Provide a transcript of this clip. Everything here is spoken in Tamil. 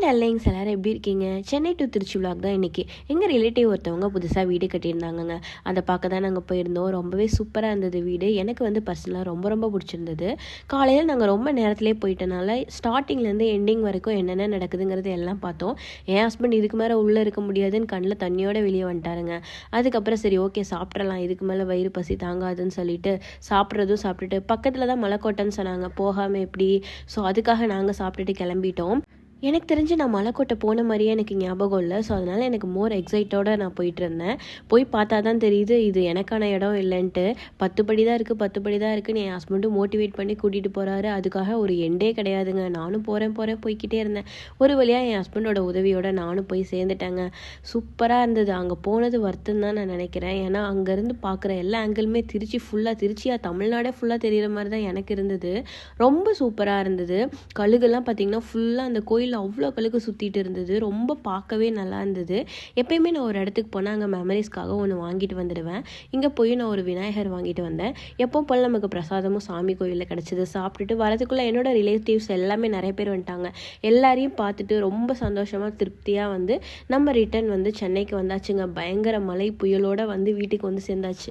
ஹாய் எல்லாரும் எப்படி இருக்கீங்க? சென்னை டு திருச்சி விளாக் தான் இன்றைக்கி எங்கள் ரிலேட்டிவ் ஒருத்தவங்க புதுசாக வீடு கட்டியிருந்தாங்கங்க. அதை பார்க்க தான் நாங்கள் போயிருந்தோம். ரொம்பவே சூப்பராக இருந்தது வீடு. எனக்கு வந்து பர்சனலாக ரொம்ப ரொம்ப பிடிச்சிருந்தது. காலையில் நாங்கள் ரொம்ப நேரத்துலேயே போயிட்டனால ஸ்டார்டிங்லேருந்து எண்டிங் வரைக்கும் என்னென்ன நடக்குதுங்கிறது எல்லாம் பார்த்தோம். என் ஹஸ்பண்ட் இதுக்கு மேலே உள்ளே இருக்க முடியாதுன்னு கண்ணில் தண்ணியோட வெளியே வந்துட்டாருங்க. அதுக்கப்புறம் சரி ஓகே சாப்பிட்றலாம் இதுக்கு மேலே வயிறு பசி தாங்காதுன்னு சொல்லிட்டு சாப்பிட்றதும் சாப்பிட்டுட்டு பக்கத்தில் தான் மலைக்கோட்டைன்னு சொன்னாங்க. போகாமல் எப்படி? ஸோ அதுக்காக நாங்கள் சாப்பிட்டுட்டு கிளம்பிட்டோம். எனக்கு தெரிஞ்சு நான் மலைக்கோட்டை போன மாதிரியே எனக்கு ஞாபகம் இல்லை. ஸோ அதனால் எனக்கு மோர் எக்ஸைட்டோட நான் போயிட்டு இருந்தேன். போய் பார்த்தா தான் தெரியுது இது எனக்கான இடம் இல்லைன்ட்டு. பத்து படி தான் இருக்குது பத்து படி தான் இருக்குன்னு என் ஹஸ்பண்டும் மோட்டிவேட் பண்ணி கூட்டிகிட்டு போகிறாரு அதுக்காக ஒரு எண்டே கிடையாதுங்க. நானும் போகிறேன் போகிறேன் போய்க்கிட்டே இருந்தேன். ஒரு வழியாக என் ஹஸ்பண்டோட உதவியோடு நானும் போய் சேர்ந்துட்டேங்க. சூப்பராக இருந்தது. அங்கே போனது வருத்தம் தான் நான் நினைக்கிறேன். ஏன்னா அங்கேருந்து பார்க்குற எல்லா ஆங்கிளுமே திருச்சி ஃபுல்லாக திருச்சியாக தமிழ்நாடே ஃபுல்லாக தெரிகிற மாதிரி தான் எனக்கு இருந்தது. ரொம்ப சூப்பராக இருந்தது. கழுகுலாம் பார்த்திங்கன்னா ஃபுல்லாக அந்த கோயில் அவ்வளோ கழுக்கு சுற்றிட்டு இருந்தது. ரொம்ப பார்க்கவே நல்லா இருந்தது. எப்பயுமே நான் ஒரு இடத்துக்கு போனால் அங்கே மெமரிஸ்க்காக ஒன்று வாங்கிட்டு வந்துடுவேன். இங்கே போய் நான் ஒரு விநாயகர் வாங்கிட்டு வந்தேன். எப்போ போல் நமக்கு பிரசாதமும் சாமி கோயிலில் கிடச்சிது. சாப்பிட்டுட்டு வரதுக்குள்ளே என்னோடய ரிலேட்டிவ்ஸ் எல்லாமே நிறைய பேர் வந்துட்டாங்க. எல்லாரையும் பார்த்துட்டு ரொம்ப சந்தோஷமாக திருப்தியாக வந்து நம்ம ரிட்டர்ன் வந்து சென்னைக்கு வந்தாச்சுங்க. பயங்கர மழை புயலோடு வந்து வீட்டுக்கு வந்து சேர்ந்தாச்சு.